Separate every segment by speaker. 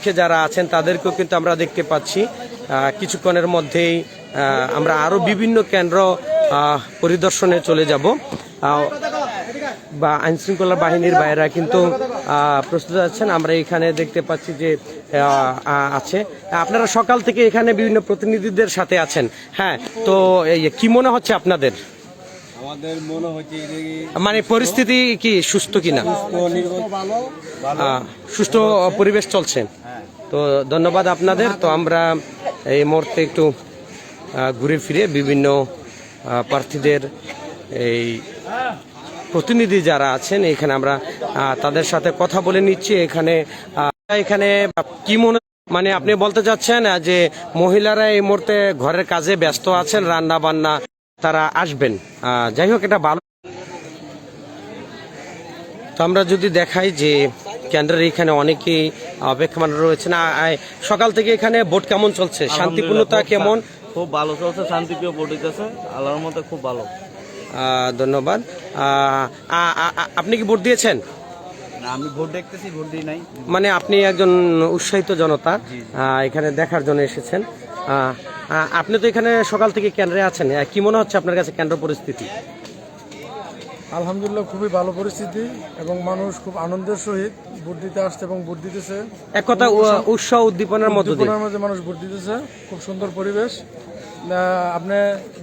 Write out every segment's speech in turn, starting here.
Speaker 1: পক্ষে যারা আছেন তাদেরকেও কিন্তু আমরা দেখতে পাচ্ছি। কিছুক্ষণের মধ্যেই আমরা আরও বিভিন্ন কেন্দ্র পরিদর্শনে চলে যাব। বা আইনশৃঙ্খলা বাহিনীর বাইরা কিন্তু প্রস্তুত আছেন। আমরা এখানে দেখতে পাচ্ছি যে আছে। আপনারা সকাল থেকে এখানে বিভিন্ন প্রতিনিধিদের সাথে আছেন। হ্যাঁ তো এই কি মনে হচ্ছে আপনাদের?
Speaker 2: আমাদের মনে হচ্ছে
Speaker 1: মানে পরিস্থিতি কি সুস্থ কিনা? আহ, পরিবেশ চলছে। তো ধন্যবাদ আপনাদের। তো আমরা এই মুহূর্তে একটু ঘুরে ফিরে বিভিন্ন প্রার্থীদের এই প্রতিনিধি যারা আছেন, এখানে আমরা তাদের সাথে কথা বলে নিচ্ছি। এখানে এখানে কি মনে মানে আপনি বলতে চাচ্ছেন যে মহিলারা এই মুহূর্তে ঘরের কাজে ব্যস্ত আছেন, রান্না বান্না তারা আসবেন। যাই হোক, এটা ভালো। তো আমরা যদি দেখাই যে কেন্দ্রের এখানে অনেকেই অপেক্ষমান রয়েছেন সকাল থেকে এখানে ভোট কেমন চলছে? শান্তিপূর্ণতা কেমন?
Speaker 2: খুব ভালো চলছে শান্তিপ্রিয় ভোট হইতেছে। আল্লাহর মতে খুব ভালো।
Speaker 1: ধন্যবাদ। আপনি কি ভোট দিয়েছেন?
Speaker 2: আমি ভোট দেখতেছি ভোট দিই নাই।
Speaker 1: মানে আপনি একজন উৎসাহিত জনতা এখানে দেখার জন্য এসেছেন। আপনি তো এখানে সকাল থেকে কেন্দ্রে আছেন। কি মনে হচ্ছে আপনার কাছে কেন্দ্র পরিস্থিতি?
Speaker 3: আলহামদুলিল্লাহ খুবই ভালো পরিস্থিতি এবং মানুষ খুব আনন্দের সহিত ভোট দিতে আসছে এবং ভোট দিতেছে।
Speaker 1: এক কথা উৎসাহ উদ্দীপনার মধ্য
Speaker 3: উদ্দীপনার মাঝে মানুষ ভোট দিতেছে খুব সুন্দর পরিবেশ। আপনি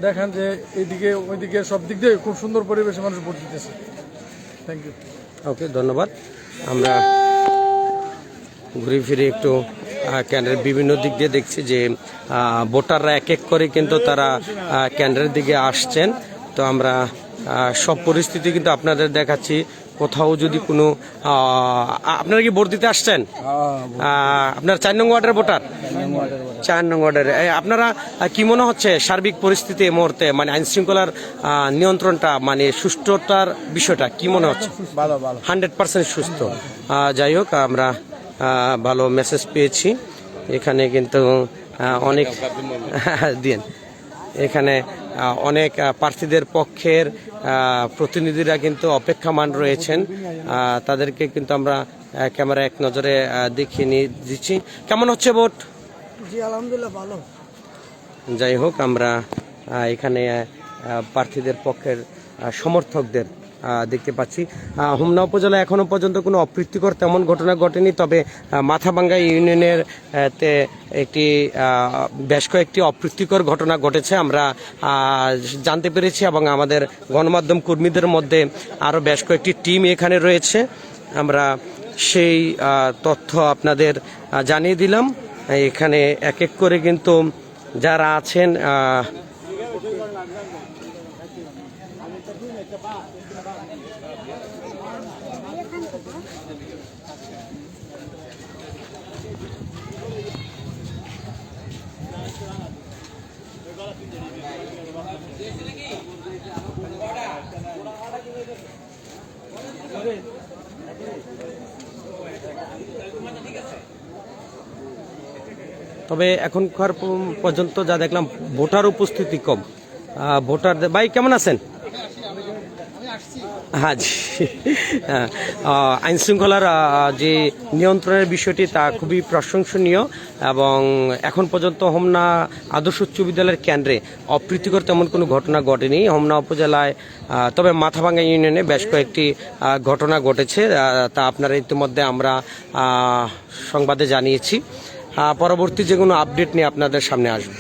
Speaker 3: দেখেন যে এইদিকে ওইদিকে সব দিক দিয়ে খুব সুন্দর পরিবেশে মানুষ ভোট দিতেছে। থ্যাংক ইউ
Speaker 1: ওকে ধন্যবাদ। আমরা ঘুরে ফিরে একটু কেন্দ্রের বিভিন্ন দিক দিয়ে দেখছি যে ভোটাররা এক এক করে কিন্তু তারা কেন্দ্রের দিকে আসছেন। তো আমরা সব পরিস্থিতি কিন্তু আপনাদের দেখাচ্ছি। কোথাও যদি কোনো আপনারা কি ভোট দিতে আসছেন? আপনার চার নং ওয়ার্ডের ভোটার? চার নং ওয়ার্ডের আপনারা কি মনে হচ্ছে সার্বিক পরিস্থিতি এই মুহূর্তে? মানে আইন শৃঙ্খলার নিয়ন্ত্রণটা মানে সুষ্ঠুতার বিষয়টা কি মনে হচ্ছে? হান্ড্রেড পার্সেন্ট সুস্থ। যাই হোক আমরা ভালো মেসেজ পেয়েছি। এখানে কিন্তু অনেক দিন এখানে অনেক প্রার্থীদের পক্ষের প্রতিনিধিরা কিন্তু অপেক্ষামান রয়েছেন। তাদেরকে কিন্তু আমরা ক্যামেরা এক নজরে দেখিয়ে নিয়ে দিচ্ছি। কেমন হচ্ছে ভোট?
Speaker 3: জি আলহামদুলিল্লাহ ভালো।
Speaker 1: যাই হোক আমরা এখানে প্রার্থীদের পক্ষের সমর্থকদের দেখতে পাচ্ছি। হোমনা উপজেলা এখনও পর্যন্ত কোনো অপ্রীতিকর তেমন ঘটনা ঘটেনি, তবে মাথাভাঙ্গা ইউনিয়নের, তে একটি বেশ কয়েকটি অপ্রীতিকর ঘটনা ঘটেছে। আমরা জানতে পেরেছি এবং আমাদের গণমাধ্যম কর্মীদের মধ্যে আরও বেশ কয়েকটি টিম এখানে রয়েছে। আমরা সেই তথ্য আপনাদের জানিয়ে দিলাম। এখানে এক এক করে কিন্তু যারা আছেন তবে এখনকার পর্যন্ত যা দেখলাম ভোটার উপস্থিতি কম। ভোটার ভাই কেমন আছেন? হ্যাঁ জি। হ্যাঁ, আইন শৃঙ্খলার যে নিয়ন্ত্রণের বিষয়টি তা খুবই প্রশংসনীয় এবং এখন পর্যন্ত হোমনা আদর্শ উচ্চ বিদ্যালয়ের কেন্দ্রে অপ্রীতিকর তেমন কোনো ঘটনা ঘটেনি। হোমনা উপজেলায় তবে মাথাভাঙ্গা ইউনিয়নে বেশ কয়েকটি ঘটনা ঘটেছে তা আপনারা ইতিমধ্যে আমরা সংবাদে জানিয়েছি। পরবর্তী যে কোনো আপডেট নিয়ে আপনাদের সামনে আসব।